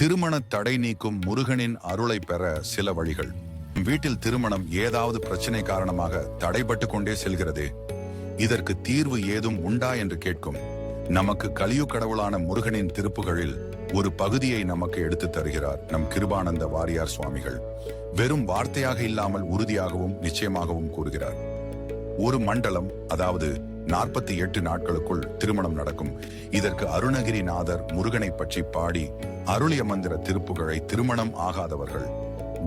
திருமண தடை நீக்கும் முருகனின் அருளை பெற சில வழிகள். வீட்டில் திருமணம் ஏதாவது பிரச்சனை காரணமாக தடைபட்டு கொண்டே செல்கிறது. இதற்கு தீர்வு ஏதும் உண்டா என்று கேட்கும். நமக்கு கலியு கடவுளான முருகனின் திருப்புகளில் ஒரு பகுதியை நமக்கு எடுத்து தருகிறார் நம் கிருபானந்த வாரியார் சுவாமிகள். வெறும் வார்த்தையாக இல்லாமல் உறுதியாகவும் நிச்சயமாகவும் கூறுகிறார். ஒரு மண்டலம் அதாவது நாற்பத்தி எட்டு நாட்களுக்குள் திருமணம் நடக்கும். இதற்கு அருணகிரிநாதர் முருகனை பற்றி பாடி அருளிய மந்திர திருப்புகழை திருமணம் ஆகாதவர்கள்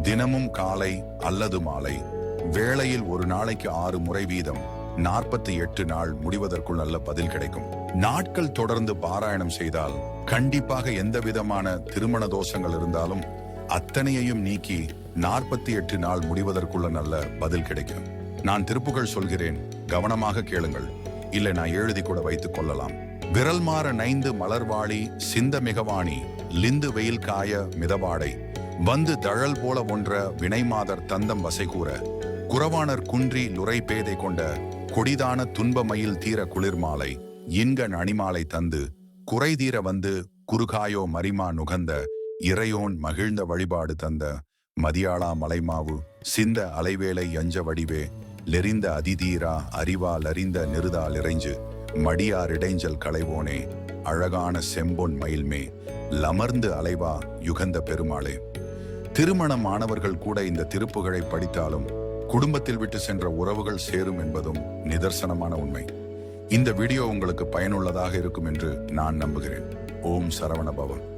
தினமும் காலை அல்லது மாலை வேளையில் ஒரு நாளைக்கு ஆறு முறை வீதம் நாற்பத்தி எட்டு நாள் முடிவதற்குள் நல்ல பதில் கிடைக்கும். நாட்கள் தொடர்ந்து பாராயணம் செய்தால் கண்டிப்பாக எந்த விதமான திருமண தோஷங்கள் இருந்தாலும் அத்தனையையும் நீக்கி நாற்பத்தி எட்டு நாள் முடிவதற்குள்ள நல்ல பதில் கிடைக்கும். நான் திருப்புகழ் சொல்கிறேன் கவனமாக கேளுங்கள். இல்லை நான் எழுதி கூட வைத்துக் கொள்ளலாம். விரல் மாற நைந்து மலர்வாளி சிந்த மிகவாணி லிந்து வெயில் காய மிதவாடை வந்து தழல் போல ஒன்ற வினைமாதர் தந்தம் வசைகூற குறவாணர் குன்றி லுரை பேதை கொண்ட கொடிதான துன்பமயில் தீர குளிர்மாலை இன்கண் அணிமாலை தந்து குறைதீர வந்து குறுகாயோ மரிமா நுகந்த இறையோன் மகிழ்ந்த வழிபாடு தந்த மதியாளா மலைமாவு சிந்த அலைவேலை அஞ்ச வடிவே லெறிந்த அதிதீரா அறிவால் அறிந்த நிறுதால் இறைஞ்சு மடியார் இடைஞ்சல் களைவோனே அழகான செம்பொன் மயில்மே லமர்ந்து அலைவா யுகந்த பெருமாளே. திருமணம் ஆனவர்கள் கூட இந்த திருப்புகழை படித்தாலும் குடும்பத்தில் விட்டு சென்ற உறவுகள் சேரும் என்பதும் நிதர்சனமான உண்மை. இந்த வீடியோ உங்களுக்கு பயனுள்ளதாக இருக்கும் என்று நான் நம்புகிறேன். ஓம் சரவண பவன்